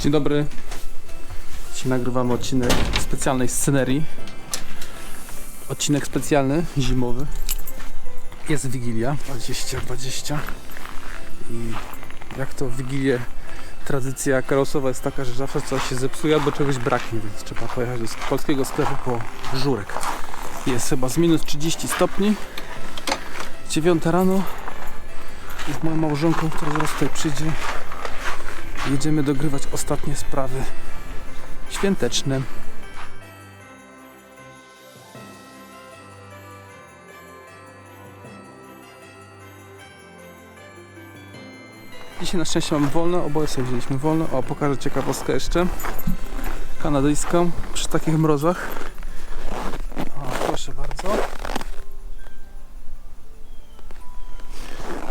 Dzień dobry. Dzisiaj nagrywamy odcinek specjalnej scenerii. Odcinek specjalny, zimowy. Jest Wigilia 2020 i jak to w Wigilię tradycja karosowa jest taka, że zawsze coś się zepsuje albo czegoś braknie, więc trzeba pojechać do polskiego sklepu po żurek. Jest chyba z minus 30 stopni. 9 rano. I z moją małżonką, która zaraz tutaj przyjdzie, jedziemy dogrywać ostatnie sprawy świąteczne. Dzisiaj na szczęście mamy wolne, oboje sobie wzięliśmy wolne. O, pokażę ciekawostkę jeszcze. Kanadyjską przy takich mrozach. O, proszę bardzo.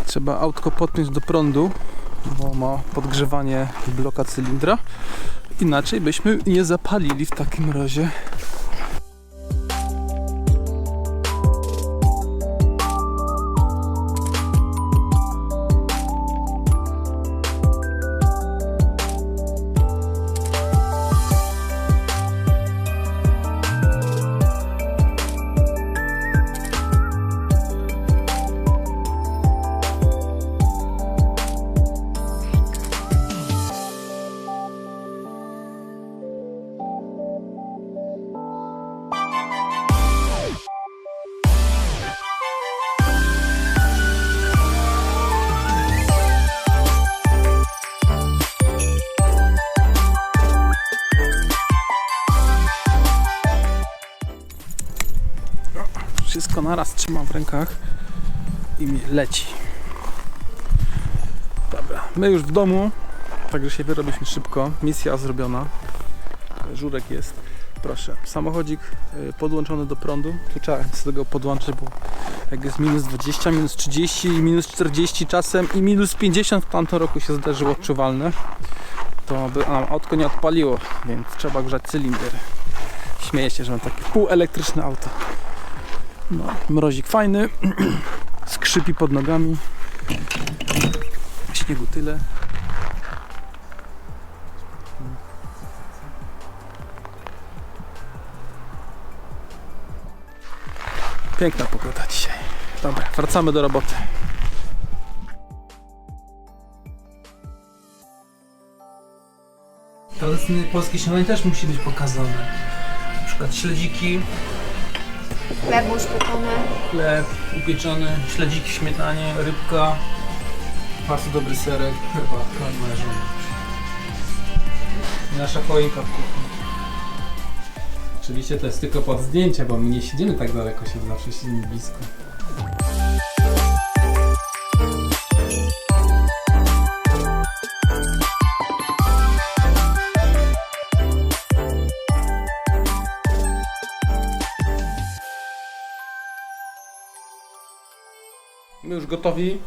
Trzeba autko podpiąć do prądu, bo ma podgrzewanie bloka cylindra. Inaczej byśmy nie zapalili w takim razie. Wszystko naraz trzymam w rękach i mi leci. Dobra, my już w domu, także się wyrobiliśmy szybko. Misja zrobiona. Żurek jest. Proszę, samochodzik y, podłączony do prądu. Tu trzeba z tego podłączyć, bo jak jest minus 20, minus 30, minus 40 czasem i minus 50 w tamtym roku się zdarzyło odczuwalne, to by nam autko nie odpaliło, więc trzeba grzać cylinder. Śmieję się, że mam takie półelektryczne auto. No, mrozik fajny, skrzypi pod nogami, śniegu tyle. Piękna pogoda dzisiaj. Dobra, wracamy do roboty. Tradycyjne polskie śniadanie też musi być pokazane. Na przykład śledziki, Chleb uszpieczony. chleb upieczony, śledziki śmietanie, rybka, bardzo dobry serek, herbatka. I nasza choinka w kuchni. Oczywiście to jest tylko pod zdjęcie, bo my nie siedzimy tak daleko, się zawsze siedzimy blisko. My już gotowi,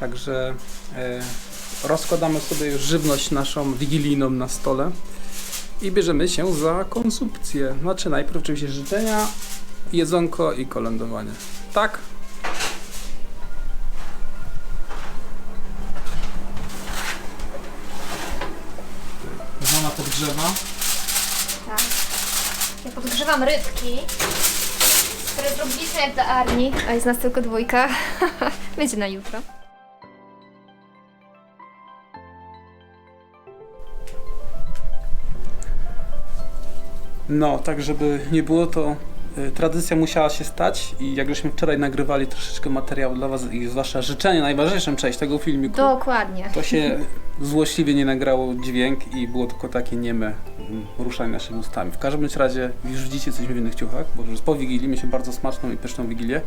także e, rozkładamy sobie już żywność naszą wigilijną na stole i bierzemy się za konsumpcję. Znaczy najpierw oczywiście życzenia, jedzonko i kolędowanie. Tak? Żona podgrzewa. Tak. Ja podgrzewam rybki, które zrobiliśmy jak dla Arni, a jest nas tylko dwójka. Będzie na jutro. No, tak żeby nie było, to y, tradycja musiała się stać i jak żeśmy wczoraj nagrywali troszeczkę materiału dla Was i zwłaszcza życzenie, najważniejszą część tego filmiku, Dokładnie. to się złośliwie nie nagrało dźwięk i było tylko takie nieme ruszanie naszymi ustami. W każdym razie już widzicie coś w innych ciuchach, bo już po Wigilii mieliśmy bardzo smaczną i pyszną Wigilię.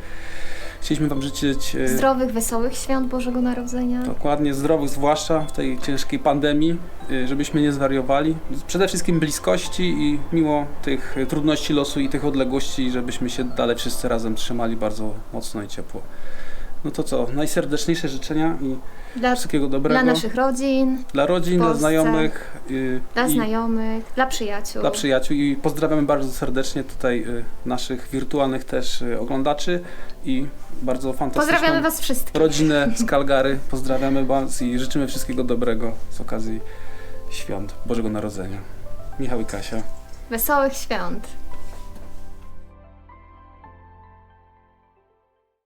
Chcieliśmy Wam życzyć y, Zdrowych, wesołych świąt Bożego Narodzenia. Dokładnie, zdrowych, zwłaszcza w tej ciężkiej pandemii, y, żebyśmy nie zwariowali. Przede wszystkim bliskości i mimo tych y, trudności losu i tych odległości, żebyśmy się dalej wszyscy razem trzymali bardzo mocno i ciepło. No to co, najserdeczniejsze życzenia i Dla, wszystkiego dobrego dla naszych rodzin, dla rodzin, dla Polsce, znajomych y, dla i znajomych, dla przyjaciół. dla przyjaciół i pozdrawiamy bardzo serdecznie tutaj y, naszych wirtualnych też y, oglądaczy i bardzo fantastyczną Pozdrawiamy Was wszystkich. rodzinę z Calgary. Pozdrawiamy Was i życzymy wszystkiego dobrego z okazji świąt Bożego Narodzenia. Michał i Kasia. Wesołych świąt.